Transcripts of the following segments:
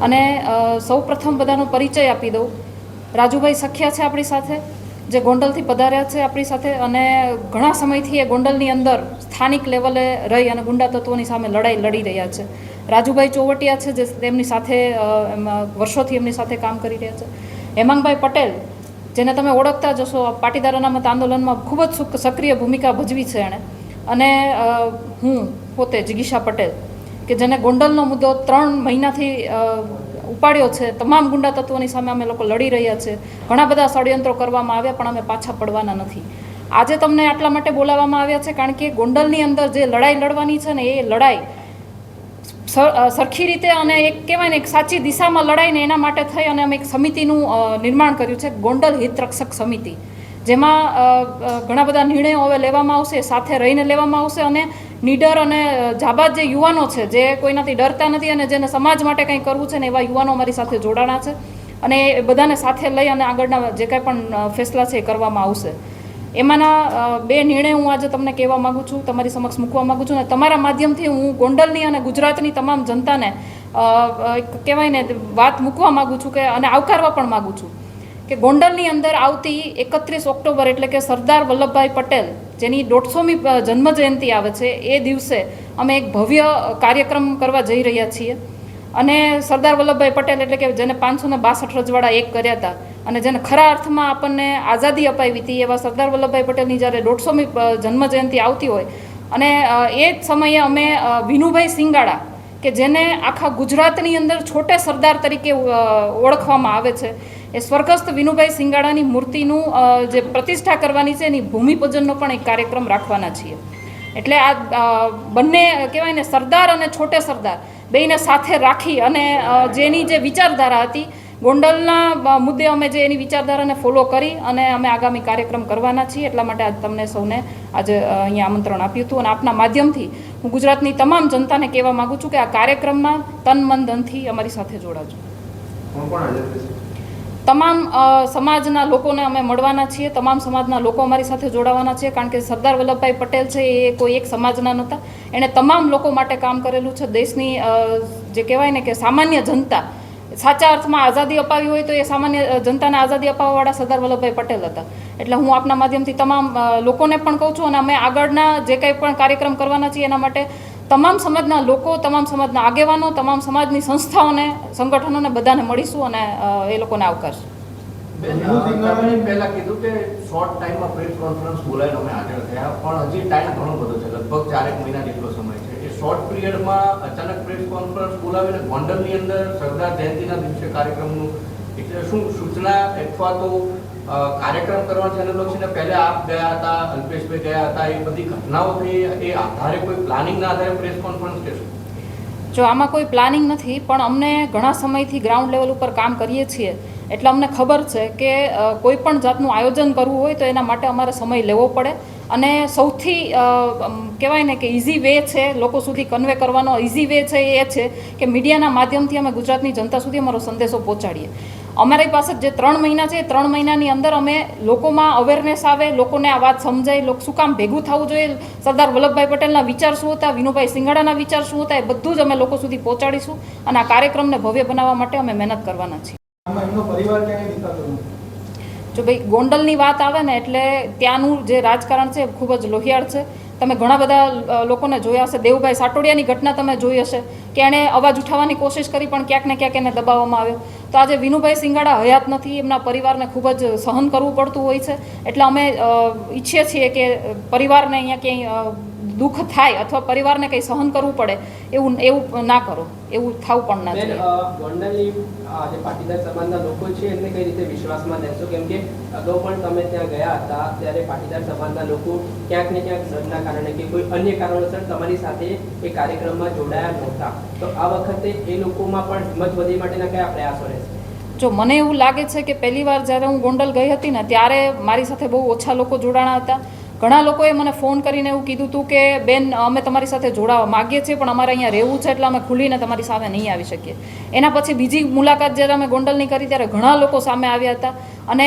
અને સૌ પ્રથમ બધાનો પરિચય આપી દઉં. રાજુભાઈ સખ્યા છે આપણી સાથે, જે ગોંડલથી પધાર્યા છે આપણી સાથે અને ઘણા સમયથી એ ગોંડલની અંદર સ્થાનિક લેવલે રહી અને ગુંડા તત્વોની સામે લડાઈ લડી રહ્યા છે. રાજુભાઈ ચોવટિયા છે જે તેમની સાથે વર્ષોથી એમની સાથે કામ કરી રહ્યા છે. હેમાંગભાઈ પટેલ, જેને તમે ઓળખતા જશો પાટીદાર અનામત આંદોલનમાં ખૂબ જ સુક- સક્રિય ભૂમિકા ભજવી છે એણે. અને હું પોતે જિગીશા પટેલ. કે જેને ગોંડલનો મુદ્દો ત્રણ મહિનાથી ઉપાડ્યો છે, તમામ ગુંડા તત્વોની સામે અમે લોકો લડી રહ્યા છે. ઘણા બધા ષડયંત્રો કરવામાં આવ્યા, પણ અમે પાછા પડવાના નથી. આજે તમને આટલા માટે બોલાવવામાં આવ્યા છે, કારણ કે ગોંડલની અંદર જે લડાઈ લડવાની છે ને, એ લડાઈ સર- સરખી રીતે અને એક કહેવાય ને, એક સાચી દિશામાં લડાઈને એના માટે થઈ અને અમે એક સમિતિનું નિર્માણ કર્યું છે, ગોંડલ હિતરક્ષક સમિતિ. જેમાં ઘણા બધા નિર્ણયો હવે લેવામાં આવશે, સાથે રહીને લેવામાં આવશે અને નીડર અને જાબાદ જે યુવાનો છે, જે કોઈનાથી ડરતા નથી અને જેને સમાજ માટે કંઈ કરવું છે ને એવા યુવાનો અમારી સાથે જોડાણા છે. અને એ બધાને સાથે લઈ અને આગળના જે કાંઈ પણ ફેસલા છે એ કરવામાં આવશે. એમાંના બે નિર્ણય હું આજે તમને કહેવા માગું છું, તમારી સમક્ષ મૂકવા માગું છું અને તમારા માધ્યમથી હું ગોંડલની અને ગુજરાતની તમામ જનતાને કહેવાય ને વાત મૂકવા માગું છું કે, અને આવકારવા પણ માગું છું. કે ગોંડલની અંદર આવતી એકત્રીસ ઓક્ટોબર એટલે કે સરદાર વલ્લભભાઈ પટેલ જેની દોઢસોમી જન્મજયંતિ આવે છે, એ દિવસે અમે એક ભવ્ય કાર્યક્રમ કરવા જઈ રહ્યા છીએ. અને સરદાર વલ્લભભાઈ પટેલ એટલે કે જેને પાંચસો ને બાસઠ રજવાડા એક કર્યા હતા અને જેને ખરા અર્થમાં આપણને આઝાદી અપાવી હતી, એવા સરદાર વલ્લભભાઈ પટેલની જ્યારે દોઢસોમી જન્મજયંતિ આવતી હોય અને એ જ સમયે અમે વિનુભાઈ સિંગાડા કે જેને આખા ગુજરાતની અંદર છોટે સરદાર તરીકે ઓળખવામાં આવે છે. એ સ્વર્ગસ્થ વિનુભાઈ સિંગાડાની મૂર્તિનું જે પ્રતિષ્ઠા કરવાની છે એની ભૂમિપૂજનનો પણ એક કાર્યક્રમ રાખવાના છીએ. એટલે આ બંને કહેવાય ને સરદાર અને છોટે સરદાર બેયને સાથે રાખી અને જેની જે વિચારધારા હતી, ગોંડલના મુદ્દે અમે જે એની વિચારધારાને ફોલો કરી અને અમે આગામી કાર્યક્રમ કરવાના છીએ. એટલા માટે આજ તમને સૌને આજે અહીંયા આમંત્રણ આપ્યું હતું અને આપના માધ્યમથી હું ગુજરાતની તમામ જનતાને કહેવા માગું છું કે આ કાર્યક્રમમાં તન, મન, ધનથી અમારી સાથે જોડાજો કોણ કોણ હાજર રહેશે તમામ સમાજના લોકોને અમે મળવાના છીએ. તમામ સમાજના લોકો અમારી સાથે જોડાવાના છે. કારણ કે સરદાર વલ્લભભાઈ પટેલ છે, એ કોઈ એક સમાજના નહોતા. એણે તમામ લોકો માટે કામ કરેલું છે. દેશની જે કહેવાય ને કે સામાન્ય જનતા, સાચા અર્થમાં આઝાદી અપાવી હોય તો એ સામાન્ય જનતાને આઝાદી અપાવવાવાળા સરદાર વલ્લભભાઈ પટેલ હતા. એટલે હું આપના માધ્યમથી તમામ લોકોને પણ કહું છું અને અમે આગળના જે કંઈ પણ કાર્યક્રમ કરવાના છીએ એના માટે તમામ સમાજના લોકો, તમામ સમાજના આગેવાનો, તમામ સમાજની સંસ્થાઓને, સંગઠનોને બધાને મળીશું અને એ લોકોને આવકારશું. પહેલા કીધું કે શોર્ટ ટાઈમમાં પ્રેસ કોન્ફરન્સ બોલાવીને અમે હાજર થયા, પણ હજી ટાઈમ ઘણો બધો છે, લગભગ ચારેક મહિના જેટલો સમય છે. એ શોર્ટ પિરિયડમાં અચાનક પ્રેસ કોન્ફરન્સ બોલાવીને ગોંડલની અંદર સરદાર જયંતિના દિવસે કાર્યક્રમનું, એટલે શું સૂચના અથવા તો અ, કરવા કરવાનો છે ને પહેલા આપ ગયા હતા અલ્પેશભાઈ ગયા હતા એ બધી ઘટનાઓ થઈ એ આધારે કોઈ પ્લાનિંગના આધારે પ્રેસ કોન્ફરન્સ કે જો આમાં કોઈ પ્લાનિંગ નથી પણ અમને ઘણા સમયથી ગ્રાઉન્ડ લેવલ ઉપર કામ કરીએ છીએ એટલે અમને ખબર છે કે કોઈ પણ જાતનું આયોજન કરવું હોય તો એના માટે અમારે સમય લેવો પડે. અને સૌથી કહેવાય ને કે ઇઝી વે છે લોકો સુધી કન્વે કરવાનો ઇઝી વે છે એ છે કે મીડિયાના માધ્યમથી અમે ગુજરાતની જનતા સુધી અમારો સંદેશો પહોંચાડીએ. અમારી પાસે જે ત્રણ મહિના છે ત્રણ મહિનાની અંદર અમે લોકોમાં અવેરનેસ આવે લોકોને આ વાત સમજાય લોકો શું કામ ભેગું થવું જોઈએ? સરદાર વલ્લભભાઈ પટેલના વિચાર શું હતા? વિનુભાઈ સિંગાડાના વિચાર શું હતા? એ બધું જ અમે લોકો સુધી પહોંચાડીશું અને આ કાર્યક્રમને ભવ્ય બનાવવા માટે અમે મહેનત કરવાના છીએ. જો ભાઈ ગોંડલની વાત આવે ને એટલે ત્યાંનું જે રાજકારણ છે ખૂબ જ લોહિયાળ છે. તમે ઘણા બધા લોકોને જોયા હશે. દેવુભાઈ સાટોડિયાની ઘટના તમે જોઈ હશે કે એણે અવાજ ઉઠાવવાની કોશિશ કરી, પણ ક્યાંક ને ક્યાંક એને દબાવવામાં આવ્યો. તો આજે વિનુભાઈ સિંગાડા હયાત નથી, એમના પરિવારને ખૂબ જ સહન કરવું પડતું હોય છે. એટલે અમે ઈચ્છીએ છીએ કે પરિવારને અહીંયા ક્યાંય દુઃખ થાય અથવા પરિવારને કંઈ સહન કરવું પડે એવું એવું ના કરો. એવું થવું પણ ના જોઈએ. ગોંડલની જે પાટીદાર સમાજના લોકો છે એમને કઈ રીતે વિશ્વાસમાં લેશો? કેમ કે અગાઉ પણ તમે ત્યાં ગયા હતા ત્યારે પાટીદાર સમાજના લોકો ક્યાંક ને ક્યાંક ડરના કારણે કે કોઈ અન્ય કારણોસર તમારી સાથે એ કાર્યક્રમમાં જોડાયા નહોતા. તો આ વખતે એ લોકોમાં પણ હિંમત વધી માટેના કયા પ્રયાસો રહેશે? જો મને એવું લાગે છે કે પહેલી વાર જ્યારે હું ગોંડલ ગઈ હતી ને ત્યારે મારી સાથે બહુ ઓછા લોકો જોડાણા હતા. ઘણા લોકોએ મને ફોન કરીને એવું કીધું હતું કે, બેન, અમે તમારી સાથે જોડાવા માગીએ છીએ, પણ અમારે અહીંયા રહેવું છે એટલે અમે ખુલીને તમારી સામે નહીં આવી શકીએ. એના પછી બીજી મુલાકાત જ્યારે અમે ગોંડલની કરી ત્યારે ઘણા લોકો સામે આવ્યા હતા અને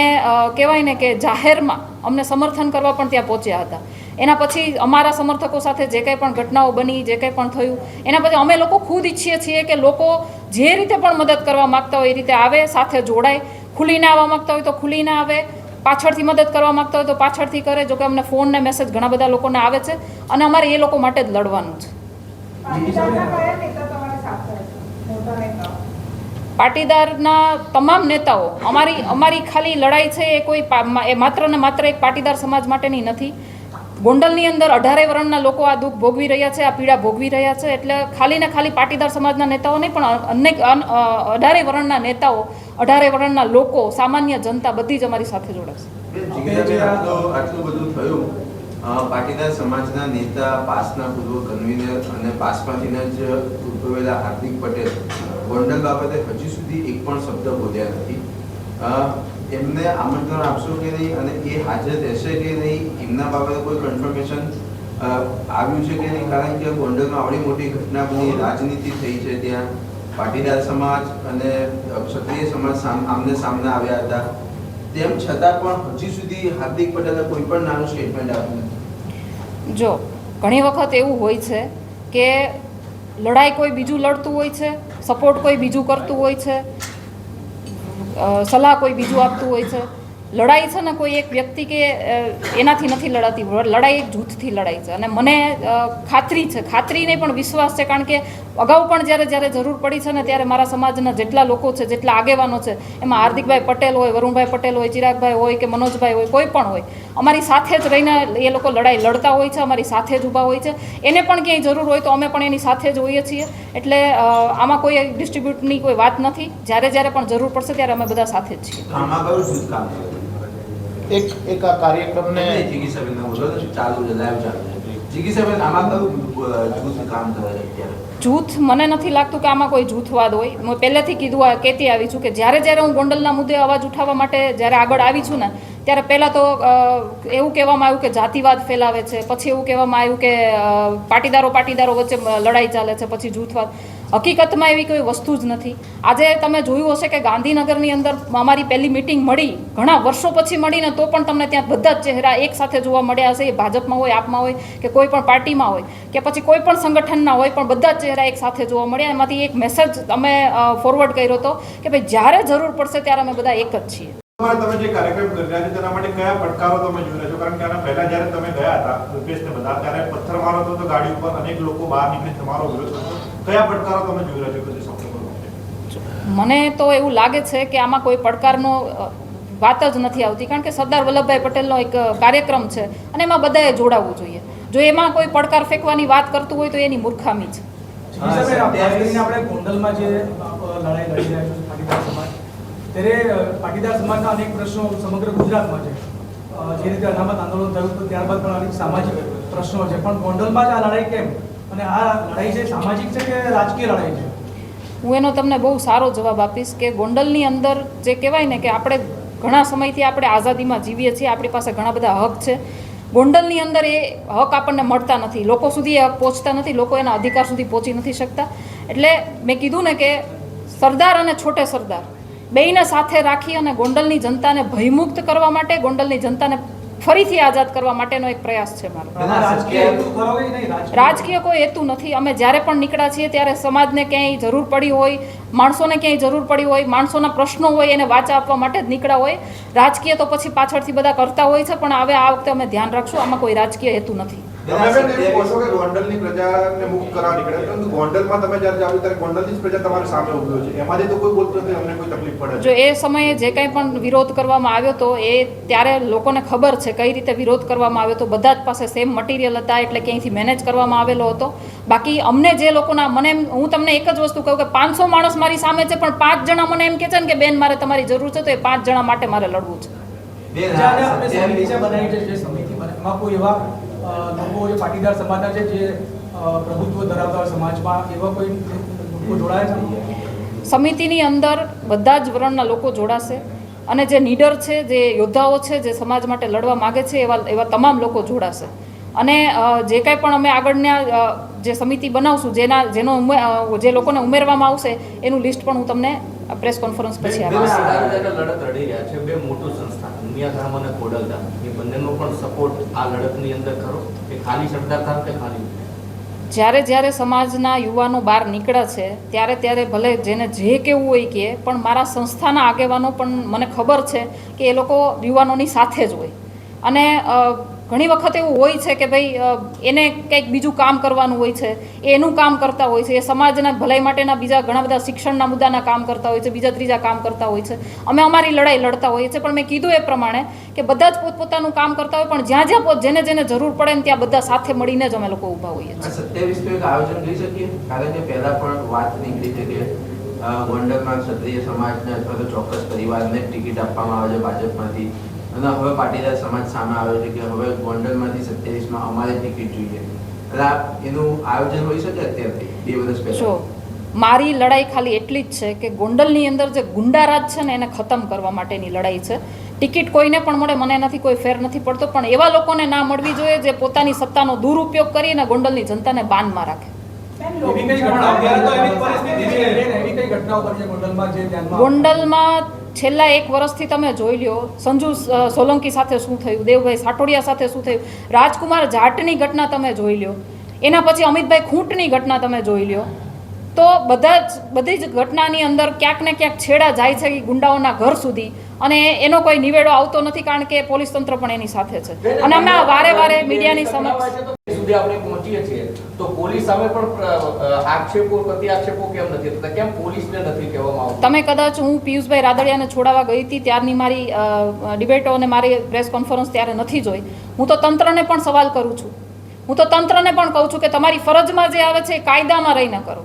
કહેવાય ને કે જાહેરમાં અમને સમર્થન કરવા પણ ત્યાં પહોંચ્યા હતા. એના પછી અમારા સમર્થકો સાથે જે કંઈ પણ ઘટનાઓ બની, જે કંઈ પણ થયું, એના પછી અમે લોકો ખુદ ઈચ્છીએ છીએ કે લોકો જે રીતે પણ મદદ કરવા માગતા હોય એ રીતે આવે, સાથે જોડાય. ખુલીને આવવા માગતા હોય તો ખુલીને આવે. પાછળથી મદદ કરવા માગતા હોય તો પાછળથી કરે, જો કે અમને ફોન ને મેસેજ ઘણા બધા લોકોને આવે છે અને અમારે એ લોકો માટે જ લડવાનું છે. પાટીદારના તમામ નેતાઓ, અમારી અમારી ખાલી લડાઈ છે એ કોઈ એ માત્ર ને માત્ર એક પાટીદાર સમાજ માટેની નથી. ગોંડલની અંદર અઢારે વર્ણના લોકો આ દુઃખ ભોગવી રહ્યા છે, આ પીડા ભોગવી રહ્યા છે, એટલે ખાલી ને ખાલી પાટીદાર સમાજના નેતાઓ નહીં, પણ અનેક અઢારે વર્ણના નેતાઓ, અઢારે વર્ણના લોકો, સામાન્ય જનતા બધી જ અમારી સાથે જોડાશે. પાટીદાર સમાજના નેતા પાસના પૂર્વ કન્વીનર અને પાસમાંથીના જ ઉદ્ભવેલા હાર્દિક પટેલ, ગોંડલ બાબતે હજી સુધી એક પણ શબ્દ બોલ્યા નથી. એમને આમંત્રણ આપશો કે નહીં અને એ હાજર રહેશે કે નહીં, એમના બાબતે કોઈ કન્ફર્મેશન આવ્યું છે કે નહીં? કારણ કે ગોંડલમાં આવડી મોટી ઘટના બની, રાજનીતિ થઈ છે ત્યાં. પાટીદાર સમાજ અને ક્ષત્રિય સમાજ આમને સામને આવ્યા હતા. તેમ છતાં પણ હજી સુધી હાર્દિક પટેલે કોઈ પણ નાનું સ્ટેટમેન્ટ આપ્યું નથી. જો, ઘણી વખત એવું હોય છે કે લડાઈ કોઈ બીજું લડતું હોય છે સપોર્ટ કોઈ બીજું કરતું હોય છે સલાહ કોઈ બીજું આપતું હોય છે? લડાઈ છે ને, કોઈ એક વ્યક્તિ કે એનાથી નથી લડાતી લડાઈ એક જૂથથી લડાઈ છે. અને મને ખાતરી છે, ખાતરીને પણ વિશ્વાસ છે, કારણ કે અગાઉ પણ જ્યારે જ્યારે જરૂર પડી છે ને, ત્યારે મારા સમાજના જેટલા લોકો છે, જેટલા આગેવાનો છે, એમાં હાર્દિકભાઈ પટેલ હોય, વરુણભાઈ પટેલ હોય, ચિરાગભાઈ હોય કે મનોજભાઈ હોય, કોઈ પણ હોય, અમારી સાથે જ રહીને એ લોકો લડાઈ લડતા હોય છે, અમારી સાથે જ ઊભા હોય છે. એને પણ ક્યાંય જરૂર હોય તો અમે પણ એની સાથે જ હોઈએ છીએ. એટલે આમાં કોઈ ડિસ્ટ્રીબ્યુટની કોઈ વાત નથી. જ્યારે જ્યારે પણ જરૂર પડશે, ત્યારે અમે બધા સાથે જ છીએ તો આમાં કયું જૂથ કામ કરે એક એક આ કાર્યક્રમને નહીં, જિગીસાબેનને બોલો ને, ચાલુ છે લાઈવ ચાલુ છે. જિગીસાબેન આમાં કયું જૂથ કામ કરે છે અત્યારે? જૂથ મને નથી લાગતું કે આમાં કોઈ જૂથવાદ હોય. હું પહેલેથી કીધું આ કહેતી આવી છું કે જ્યારે જ્યારે હું ગોંડલના મુદ્દે અવાજ ઉઠાવવા માટે જ્યારે આગળ આવી છું ને ત્યારે પહેલાં તો એવું કહેવામાં આવ્યું કે જાતિવાદ ફેલાવે છે, પછી એવું કહેવામાં આવ્યું કે પાટીદારો પાટીદારો વચ્ચે લડાઈ ચાલે છે, પછી જૂથવાદ. હકીકતમાં એવી કોઈ વસ્તુ જ નથી. આજે તમે જોયું હશે કે ગાંધીનગરની અંદર અમારી પહેલી મિટિંગ મળી, ઘણા વર્ષો પછી મળીને તો પણ તમને ત્યાં બધા જ ચહેરા એક સાથે જોવા મળ્યા હશે, એ ભાજપમાં હોય, આપમાં હોય, કે કોઈ પણ પાર્ટીમાં હોય, કે પછી કોઈ પણ સંગઠનના હોય, પણ બધા જ ચહેરા એક સાથે જોવા મળ્યા. એમાંથી એક મેસેજ અમે ફોરવર્ડ કર્યો હતો કે ભાઈ જ્યારે જરૂર પડશે ત્યારે અમે બધા એક જ છીએ. તમે જે કાર્યક્રમ કરી રહ્યા છો તેના માટે કયા પડકારો તમે જોઈ રહ્યા છો? કારણ કે આના પહેલા જ્યારે તમે ગયા હતા રૂપેશને બધા ત્યારે પથ્થરમારો હતો તો ગાડી ઉપર અનેક લોકો બહાર નીકળી તમારો વિરોધ હતો. કયા પડકારો તમે જોઈ રહ્યા છો માટે? મને તો એવું લાગે છે કે આમાં કોઈ પડકારનો વાત જ નથી આવતી. કારણ કે સરદાર વલ્લભભાઈ પટેલનો એક કાર્યક્રમ છે અને એમાં બધાએ જોડાવવું જોઈએ. જો એમાં કોઈ પડકાર ફેંકવાની વાત કરતું હોય તો એની મૂર્ખામી છે. આપણે ગોંડલમાં જે લડાઈ લડી રહ્યા છે ત્યારે પાટીદાર સમાજના અનેક પ્રશ્નો સમગ્ર ગુજરાતમાં છે. જે રીતે અનામત આંદોલન થયું હતું, ત્યારબાદ પણ અનેક સામાજિક પ્રશ્નો છે. પણ ગોંડલમાં જ આ લડાઈ કેમ? અને આ લડાઈ છે સામાજિક છે કે રાજકીય લડાઈ છે? હું એનો તમને બહુ સારો જવાબ આપીશ કે ગોંડલની અંદર જે કહેવાય ને કે આપણે ઘણા સમયથી આપણે આઝાદીમાં જીવીએ છીએ, આપણી પાસે ઘણા બધા હક છે. ગોંડલની અંદર એ હક આપણને મળતા નથી. લોકો સુધી એ હક પહોંચતા નથી, લોકો એના અધિકાર સુધી પહોંચી નથી શકતા. એટલે મેં કીધું ને કે સરદાર અને છોટે સરદાર. બેયને સાથે રાખી અને ગોંડલની જનતાને ભયમુક્ત કરવા માટે ગોંડલની જનતાને ફરીથી આઝાદ કરવા માટેનો એક પ્રયાસ છે મારો. રાજકીય કોઈ હેતુ નથી. અમે જ્યારે પણ નીકળ્યા છીએ ત્યારે સમાજને ક્યાંય જરૂર પડી હોય માણસોને ક્યાંય જરૂર પડી હોય માણસોના પ્રશ્નો હોય એને વાચા આપવા માટે જ નીકળ્યા હોય. રાજકીય તો પછી પાછળથી બધા કરતા હોય છે પણ હવે આ વખતે અમે ધ્યાન રાખશું. આમાં કોઈ રાજકીય હેતુ નથી. તમે બેન એમ કહો છો કે ગોંડલની પ્રજાને મુક્ત કરવા નીકળ્યા પરંતુ ગોંડલમાં તમે જ્યારે જાવ ત્યારે ગોંડલની જ પ્રજા તમારી સામે ઊભી છે. એમાંથી તો કોઈ બોલતું નથી અમને કોઈ તકલીફ પડે જો એ સમયે જે કંઈ પણ વિરોધ કરવામાં આવ્યો તો એ ત્યારે લોકોને ખબર છે કઈ રીતે વિરોધ કરવામાં આવ્યો તો બધા જ પાસે સેમ મટીરિયલ હતા એટલે ક્યાંયથી મેનેજ કરવામાં આવેલો હતો. બાકી અમને જે લોકોના મને એમ હું તમને એક જ વસ્તુ કહું કે પાંચસો માણસ મારી સામે છે પણ પાંચ જણા મને એમ કે છે ને કે બેન મારે તમારી જરૂર છે તો એ પાંચ જણા માટે મારે લડવું છે. લોકો જે પાટીદાર સમાજના છે જે પ્રભુત્વ ધરાવતા સમાજમાં એવા કોઈ લોકો જોડાયા છે સમિતિની અંદર બધા જ વર્ણના લોકો જોડાશે અને જે નીડર છે જે યોદ્ધાઓ છે જે સમાજ માટે લડવા માગે છે એવા એવા તમામ લોકો જોડાશે અને જે કાંઈ પણ અમે આગળના જે સમિતિ બનાવશું જેના જેનો ઉમે- જે લોકોને ઉમેરવામાં આવશે એનું લિસ્ટ પણ હું તમને પ્રેસ કોન્ફરન્સ પછી બે આપીશ ઉમિયાધામ અને ખોડલધામ એ બંનેનો પણ સપોર્ટ આ લડતની અંદર ખરો. કે ખાલી સરદાર કે ખાલી? જ્યારે જ્યારે સમાજના યુવાનો બહાર નીકળે છે, ત્યારે ત્યારે ભલે જેને જે કેવું હોય કે પણ મારા સંસ્થાના આગેવાનો પણ મને ખબર છે કે એ લોકો યુવાનોની સાથે જ હોય. અને ઘણી વખત એવું હોય છે કે ભાઈ એને કંઈક બીજું કામ કરવાનું હોય છે એનું કામ કરતા હોય છે એ સમાજના ભલાઈ માટેના બીજા ઘણા બધા શિક્ષણના મુદ્દાના કામ કરતા હોય છે બીજા ત્રીજા કામ કરતા હોય છે. અમે અમારી લડાઈ લડતા હોઈએ છીએ પણ મેં કીધું એ પ્રમાણે કે બધા જ પોતપોતાનું કામ કરતા હોય પણ જ્યાં જ્યાં જેને જેને જરૂર પડે ને ત્યાં બધા સાથે મળીને જ અમે લોકો ઊભા હોઈએ છીએ. સત્યાવીસ એક આયોજન લઈ શકીએ કારણ કે પહેલા પણ વાત નીકળી છે કે ગોંડલમાં ક્ષત્રિય સમાજને અથવા તો ચોક્કસ પરિવારને ટિકિટ આપવામાં આવે છે ભાજપમાંથી. અને હવે પાટીદાર સમાજ સામે આવ્યો છે કે હવે ગોંડલમાંથી સત્યાવીસમાં અમારે ટિકિટ જોઈએ. એટલે એનું આયોજન હોઈ શકે અત્યારથી બે વર્ષ જો પહેલા મારી લડાઈ ખાલી એટલી જ છે કે ગોંડલની અંદર જે ગુંડારાજ છે ને એને ખતમ કરવા માટેની લડાઈ છે. ટિકિટ કોઈને પણ મળે મને એનાથી કોઈ ફેર નથી પડતો પણ એવા લોકોને ના મળવી જોઈએ જે પોતાની સત્તાનો દુરુપયોગ કરીને ગોંડલની જનતાને બાનમાં રાખે. ગોંડલમાં છેલ્લા એક વર્ષથી તમે જોઈ લ્યો, સંજુ સોલંકી સાથે શું થયું, દેવભાઈ સાટોડિયા સાથે શું થયું, રાજકુમાર જાટની ઘટના તમે જોઈ લ્યો, એના પછી અમિતભાઈ ખૂંટની ઘટના તમે જોઈ લ્યો. તો બધા જ, બધી જ ઘટનાની અંદર ક્યાંક ને ક્યાંક છેડા જાય છે ગુંડાઓના ઘર સુધી. અને એનો કોઈ નિવેડો આવતો નથી કારણ કે પોલીસ તંત્ર પણ એની સાથે છે. અને અમે આ વારે વારે મીડિયાની સમક્ષ સુધી આપણે પહોંચીએ છીએ. તો પોલીસ સામે પણ આક્ષેપો પ્રતિ આક્ષેપો કેમ નથી? થતા કેમ પોલીસને નથી કહેવામાં આવતું? તમે કદાચ હું પિયુષભાઈ રાદડિયાને છોડાવવા ગઈ હતી ત્યારની મારી ડિબેટો અને મારી પ્રેસ કોન્ફરન્સ ત્યારે નથી જોઈ. હું તો તંત્રને પણ સવાલ કરું છું. હું તો તંત્રને પણ કહું છું કે તમારી ફરજમાં જે આવે છે એ કાયદામાં રહીને કરો.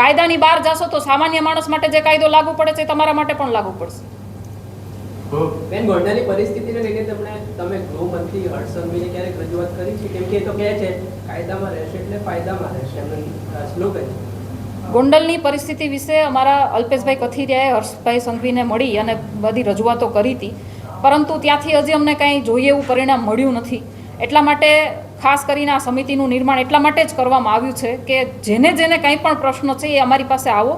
કાયદાની બહાર જશો તો સામાન્ય માણસ માટે જે કાયદો લાગુ પડે છે તમારા માટે પણ લાગુ પડશે. બેન ગોંડલની પરિસ્થિતિને લઈને તમને તમે ગૃહમંત્રી હર્ષ સંઘવીને ક્યારેક રજૂઆત કરી છે? કેમ કે એ તો કહે છે, કાયદામાં રહેશે એટલે ફાયદામાં રહેશે, એમનું સ્લોગન ગોંડલની પરિસ્થિતિ વિશે અમારા અલ્પેશભાઈ કથિરિયાએ, હર્ષભાઈ સંઘવીને મળી અને બધી રજૂઆતો કરી હતી. પરંતુ ત્યાંથી હજી અમને કાંઈ જોઈએ એવું પરિણામ મળ્યું નથી. એટલા માટે, ખાસ કરીને આ સમિતિનું નિર્માણ એટલા માટે જ કરવામાં આવ્યું છે કે જેને જેને કંઈ પણ પ્રશ્ન છે એ અમારી પાસે આવો.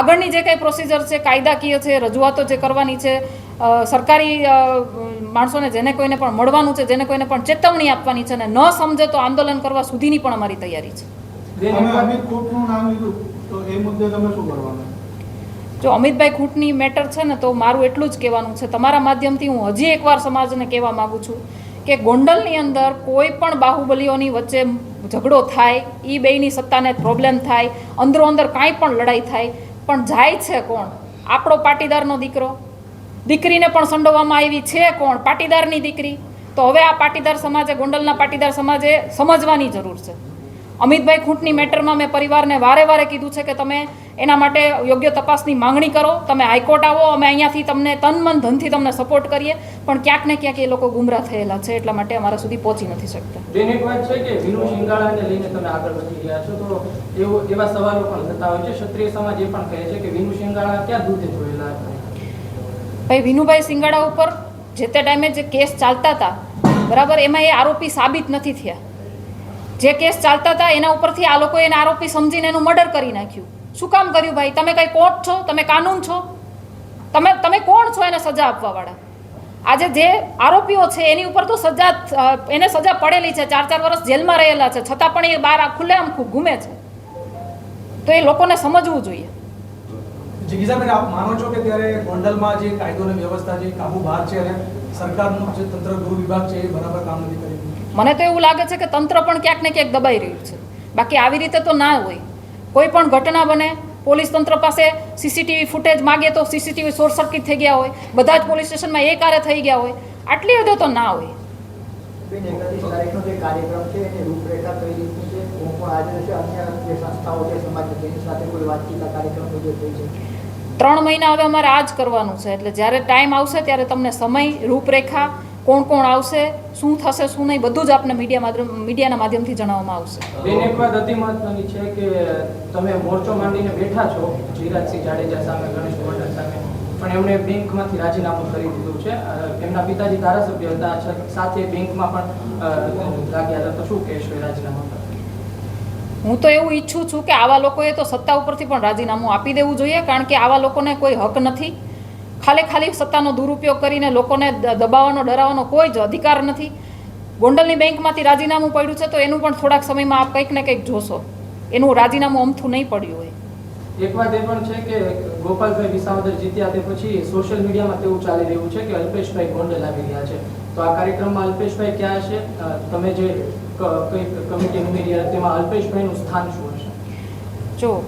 આગળની જે કંઈ પ્રોસિજર છે, કાયદાકીય છે, રજૂઆતો જે કરવાની છે સરકારી માણસોને જેને કોઈને પણ મળવાનું છે જેને કોઈને પણ ચેતવણી આપવાની છે અને ન સમજે તો આંદોલન કરવા સુધીની પણ અમારી તૈયારી છે. તમે અમિત કોર્ટનું નામ લીધું તો એ મુદ્દે તમે શું કરવાના? જો અમિતભાઈ ખૂંટની મેટર છે ને તો મારું એટલું જ કહેવાનું છે. તમારા માધ્યમથી હું હજી એકવાર સમાજને કહેવા માગું છું કે ગોંડલની અંદર કોઈ પણ બાહુબલીઓની વચ્ચે ઝઘડો થાય એ બેયની સત્તાને પ્રોબ્લેમ થાય અંદરો અંદર કાંઈ પણ લડાઈ થાય પણ જાય છે કોણ? આપણો પાટીદારનો દીકરો દીકરીને પણ સંડોવામાં આવી છે કોણ? પાટીદારની દીકરી. તો હવે આ પાટીદાર સમાજે, ગોંડલના પાટીદાર સમાજે સમજવાની જરૂર છે. અમિતભાઈ ખૂંટની મેટરમાં મેં પરિવારને વારે વારે કીધું છે કે તમે એના માટે યોગ્ય તપાસની માંગણી કરો, તમે હાઈકોર્ટ આવો, અમે અહીંયાથી તમને તન મન ધનથી તમને સપોર્ટ કરીએ. પણ ક્યાંક ને ક્યાંક એ લોકો ગુમરાહ થયેલા છે, એટલા માટે અમારા સુધી પહોંચી નથી શકતા. એવો સવાલો પણ થતા હોય છે. ક્ષત્રિય સમાજ એ પણ કહે છે કે વિનુ શિંગાળા ક્યાં દૂધે જોયેલા ભાઈ વિનુભાઈ સિંગાડા ઉપર જે તે ટાઈમે જે કેસ ચાલતા હતા, બરાબર, એમાં એ આરોપી સાબિત નથી થયા. જે કેસ ચાલતા હતા, એના ઉપરથી આ લોકોએ એને આરોપી સમજીને એનું મર્ડર કરી નાખ્યું. શું કામ કર્યું ભાઈ? તમે કઈ કોર્ટ છો? તમે કાનૂન છો? તમે તમે કોણ છો એને સજા આપવાવાળા? આજે જે આરોપીઓ છે, એની ઉપર તો સજા એને સજા પડેલી છે. ચાર ચાર વર્ષ જેલમાં રહેલા છે. છતાં પણ એ બહાર આ ખુલ્લેઆમ ખૂબ ઘૂમે છે. તો એ લોકોને સમજવું જોઈએ. જિગીઝાબેન આપ માનો છો કે ત્યારે ગોંડલમાં જે કાયદો અને વ્યવસ્થા છે કાબુ બહાર છે અને સરકારનું જે તંત્ર ગૃહ વિભાગ છે એ બરાબર કામ નથી કરી રહ્યું? મને તો એવું લાગે છે કે તંત્ર પણ ક્યાંક ને ક્યાંક દબાઈ રહ્યું છે. બાકી આવી રીતે તો ના હોય. કોઈ પણ ઘટના બને પોલીસ તંત્ર પાસે સીસીટીવી ફૂટેજ માગે તો સીસીટીવી શોર્ટ સર્કિટ થઈ ગયા હોય બધા જ પોલીસ સ્ટેશનમાં એકારે થઈ ગયા હોય આટલી હદે તો ના હોય. ત્રણ મહિના હવે અમારે આ જ કરવાનું છે. એટલે જ્યારે ટાઈમ આવશે ત્યારે તમને સમય, રૂપરેખા, કોણ કોણ આવશે, શું થશે, શું નહીં, બધું જ આપને મીડિયા માધ્યમ મીડિયાના માધ્યમથી જણાવવામાં આવશે. બેન વાત અતિ મહત્વની છે કે તમે મોરચો માંડીને બેઠા છો, જીરાજસિંહ જાડેજા સામે, ગણેશ ગોવર્ધન સામે, પણ એમણે બેંકમાંથી રાજીનામું કરી દીધું છે. એમના પિતાજી ધારાસભ્ય હતા, સાથે બેંકમાં પણ લાગ્યા હતા. તો શું કહેશો એ રાજીનામા હું તો એવું ઈચ્છું છું કે આવા લોકોએ તો સત્તા ઉપરથી પણ રાજીનામું આપી દેવું જોઈએ, કારણ કે આવા લોકોને કોઈ હક નથી. ખાલી ખાલી સત્તાનો દુરુપયોગ કરીને લોકોને દબાવવાનો, ડરાવવાનો કોઈ જ અધિકાર નથી. ગોંડલની બેંકમાંથી રાજીનામું પડ્યું છે તો એનું પણ થોડાક સમયમાં આપ કંઈક ને કંઈક જોશો. એનું રાજીનામું અમથું નહીં પડ્યું હોય. એક વાત એ પણ છે કે ગોપાલભાઈ વિસાવદર જીત્યા તે પછી સોશિયલ મીડિયામાં તેવું ચાલી રહ્યું છે કે અલ્પેશભાઈ ગોંડલ આવી રહ્યા છે. તો આ કાર્યક્રમમાં અલ્પેશભાઈ ક્યાં છે તમે જે જો,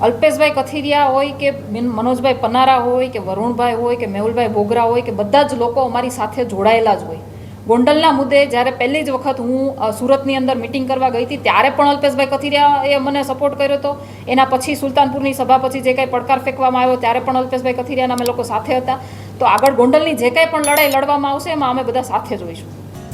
અલ્પેશભાઈ કથિરિયા હોય કે મિન- મનોજભાઈ પનારા હોય કે વરુણભાઈ હોય કે મેહુલભાઈ બોગરા હોય કે બધા જ લોકો અમારી સાથે જોડાયેલા જ હોય. ગોંડલના મુદ્દે જ્યારે પહેલી જ વખત હું સુરતની અંદર મિટિંગ કરવા ગઈ હતી, ત્યારે પણ અલ્પેશભાઈ કથિરિયા એ મને સપોર્ટ કર્યો હતો. એના પછી સુલતાનપુરની સભા પછી જે કાંઈ પડકાર ફેંકવામાં આવ્યો, ત્યારે પણ અલ્પેશભાઈ કથિરિયાના અમે લોકો સાથે હતા. તો આગળ ગોંડલની જે કાંઈ પણ લડાઈ લડવામાં આવશે, એમાં અમે બધા સાથે જ હોઈશું.